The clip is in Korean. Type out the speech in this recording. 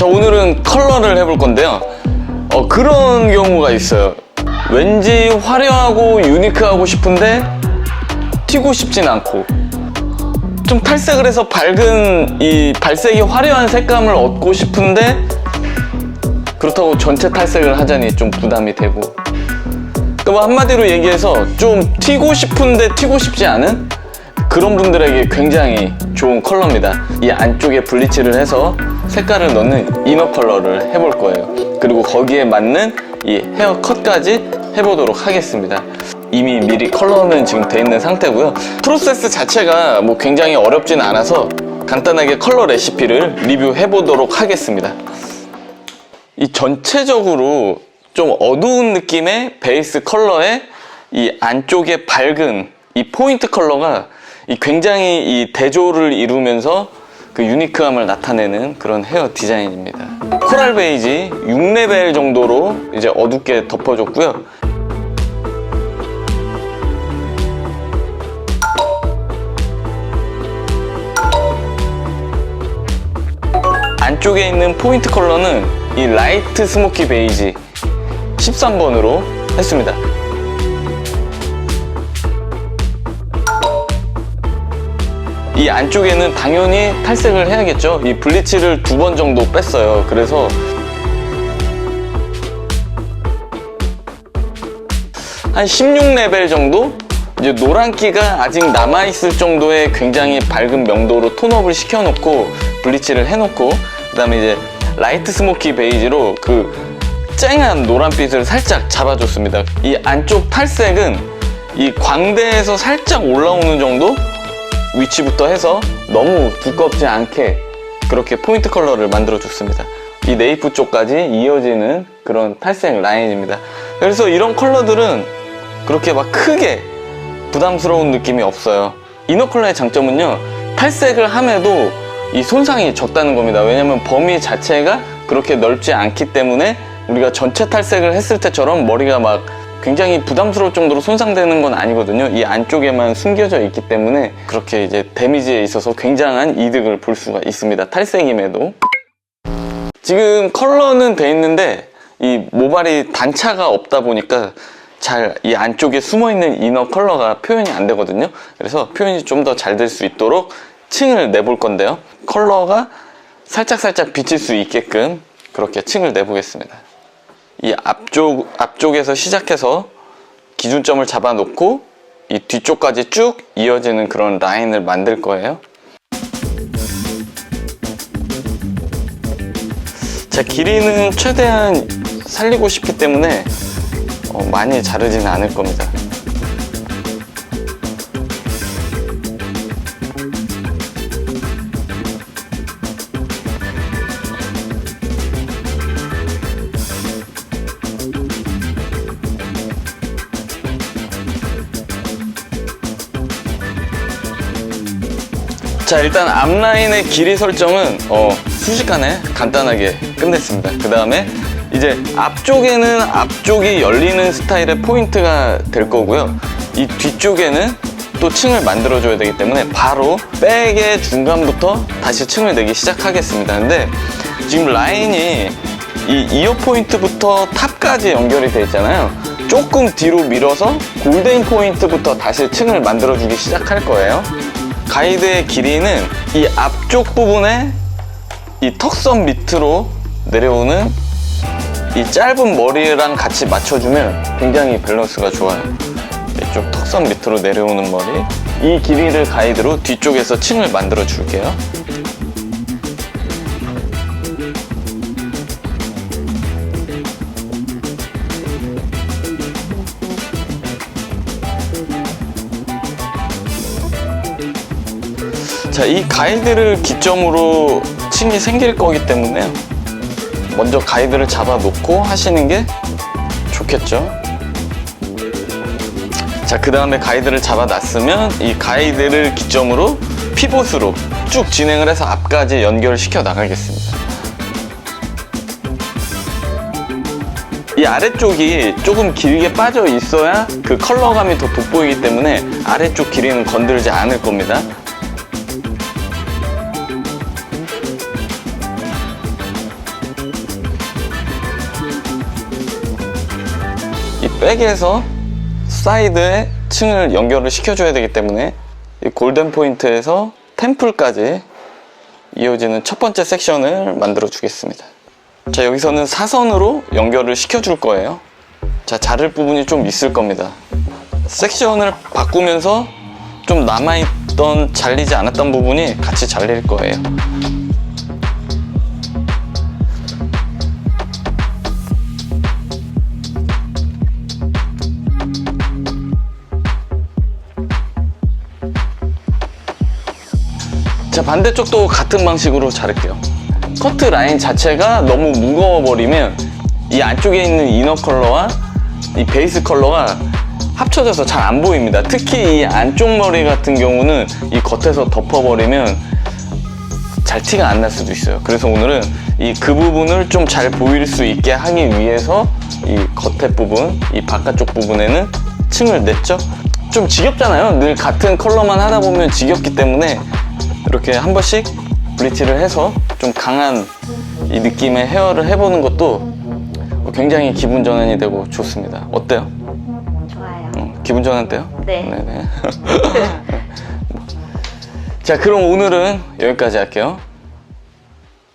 자 오늘은 컬러를 해볼 건데요. 어, 그런 경우가 있어요. 왠지 화려하고 유니크하고 싶은데 튀고 싶진 않고. 좀 탈색을 해서 밝은 이 발색이 화려한 색감을 얻고 싶은데 그렇다고 전체 탈색을 하자니 좀 부담이 되고. 그뭐 한마디로 얘기해서 좀 튀고 싶은데 튀고 싶지 않은 그런 분들에게 굉장히 좋은 컬러입니다. 이 안쪽에 블리치를 해서 색깔을 넣는 이너 컬러를 해볼 거예요. 그리고 거기에 맞는 이 헤어 컷까지 해보도록 하겠습니다. 이미 미리 컬러는 지금 돼 있는 상태고요. 프로세스 자체가 뭐 굉장히 어렵진 않아서 간단하게 컬러 레시피를 리뷰해 보도록 하겠습니다. 이 전체적으로 좀 어두운 느낌의 베이스 컬러에 이 안쪽에 밝은 이 포인트 컬러가 이 굉장히 이 대조를 이루면서 그 유니크함을 나타내는 그런 헤어 디자인입니다. 코랄 베이지 6레벨 정도로 이제 어둡게 덮어줬고요. 안쪽에 있는 포인트 컬러는 이 라이트 스모키 베이지 13번으로 했습니다. 이 안쪽에는 당연히 탈색을 해야겠죠. 이 블리치를 두 번 정도 뺐어요. 그래서 한 16레벨 정도? 이제 노란기가 아직 남아있을 정도의 굉장히 밝은 명도로 톤업을 시켜놓고 블리치를 해놓고 그 다음에 이제 라이트 스모키 베이지로 그 쨍한 노란빛을 살짝 잡아줬습니다. 이 안쪽 탈색은 이 광대에서 살짝 올라오는 정도 위치부터 해서 너무 두껍지 않게 그렇게 포인트 컬러를 만들어 줬습니다. 이 네이프 쪽까지 이어지는 그런 탈색 라인입니다. 그래서 이런 컬러들은 그렇게 막 크게 부담스러운 느낌이 없어요. 이너 컬러의 장점은요, 탈색을 함에도 이 손상이 적다는 겁니다. 왜냐면 범위 자체가 그렇게 넓지 않기 때문에 우리가 전체 탈색을 했을 때처럼 머리가 막 굉장히 부담스러울 정도로 손상되는 건 아니거든요. 이 안쪽에만 숨겨져 있기 때문에 그렇게 이제 데미지에 있어서 굉장한 이득을 볼 수가 있습니다. 탈색임에도. 지금 컬러는 돼 있는데 이 모발이 단차가 없다 보니까 잘 이 안쪽에 숨어 있는 이너 컬러가 표현이 안 되거든요. 그래서 표현이 좀 더 잘 될 수 있도록 층을 내볼 건데요. 컬러가 살짝살짝 비칠 수 있게끔 그렇게 층을 내보겠습니다. 이 앞쪽, 앞쪽에서 시작해서 기준점을 잡아놓고 이 뒤쪽까지 쭉 이어지는 그런 라인을 만들 거예요. 제 길이는 최대한 살리고 싶기 때문에 어, 많이 자르지는 않을 겁니다. 자 일단 앞라인의 길이 설정은 어, 순식간에 간단하게 끝냈습니다. 그 다음에 이제 앞쪽에는 앞쪽이 열리는 스타일의 포인트가 될 거고요. 이 뒤쪽에는 또 층을 만들어 줘야 되기 때문에 바로 백의 중간부터 다시 층을 내기 시작하겠습니다. 근데 지금 라인이 이 이어 포인트부터 탑까지 연결이 돼 있잖아요. 조금 뒤로 밀어서 골든 포인트부터 다시 층을 만들어 주기 시작할 거예요 가이드의 길이는 이 앞쪽 부분에 이 턱선 밑으로 내려오는 이 짧은 머리랑 같이 맞춰주면 굉장히 밸런스가 좋아요. 이쪽 턱선 밑으로 내려오는 머리. 이 길이를 가이드로 뒤쪽에서 층을 만들어 줄게요. 자, 이 가이드를 기점으로 층이 생길 거기 때문에 먼저 가이드를 잡아 놓고 하시는 게 좋겠죠. 자, 그 다음에 가이드를 잡아 놨으면 이 가이드를 기점으로 피봇으로 쭉 진행을 해서 앞까지 연결시켜 나가겠습니다. 이 아래쪽이 조금 길게 빠져 있어야 그 컬러감이 더 돋보이기 때문에 아래쪽 길이는 건들지 않을 겁니다. 백에서 사이드에 층을 연결을 시켜줘야 되기 때문에 이 골든 포인트에서 템플까지 이어지는 첫 번째 섹션을 만들어 주겠습니다. 자, 여기서는 사선으로 연결을 시켜줄 거예요. 자, 자를 부분이 좀 있을 겁니다. 섹션을 바꾸면서 좀 남아있던 잘리지 않았던 부분이 같이 잘릴 거예요. 자 반대쪽도 같은 방식으로 자를게요. 커트 라인 자체가 너무 무거워 버리면 이 안쪽에 있는 이너 컬러와 이 베이스 컬러가 합쳐져서 잘 안 보입니다. 특히 이 안쪽 머리 같은 경우는 이 겉에서 덮어버리면 잘 티가 안 날 수도 있어요. 그래서 오늘은 이 그 부분을 좀 잘 보일 수 있게 하기 위해서 이 겉에 부분 이 바깥쪽 부분에는 층을 냈죠? 좀 지겹잖아요. 늘 같은 컬러만 하다 보면 지겹기 때문에 이렇게 한 번씩 블리치를 해서 좀 강한 이 느낌의 헤어를 해보는 것도 굉장히 기분 전환이 되고 좋습니다. 어때요? 좋아요. 어, 기분 전환 돼요? 네. 네네. 자, 그럼 오늘은 여기까지 할게요.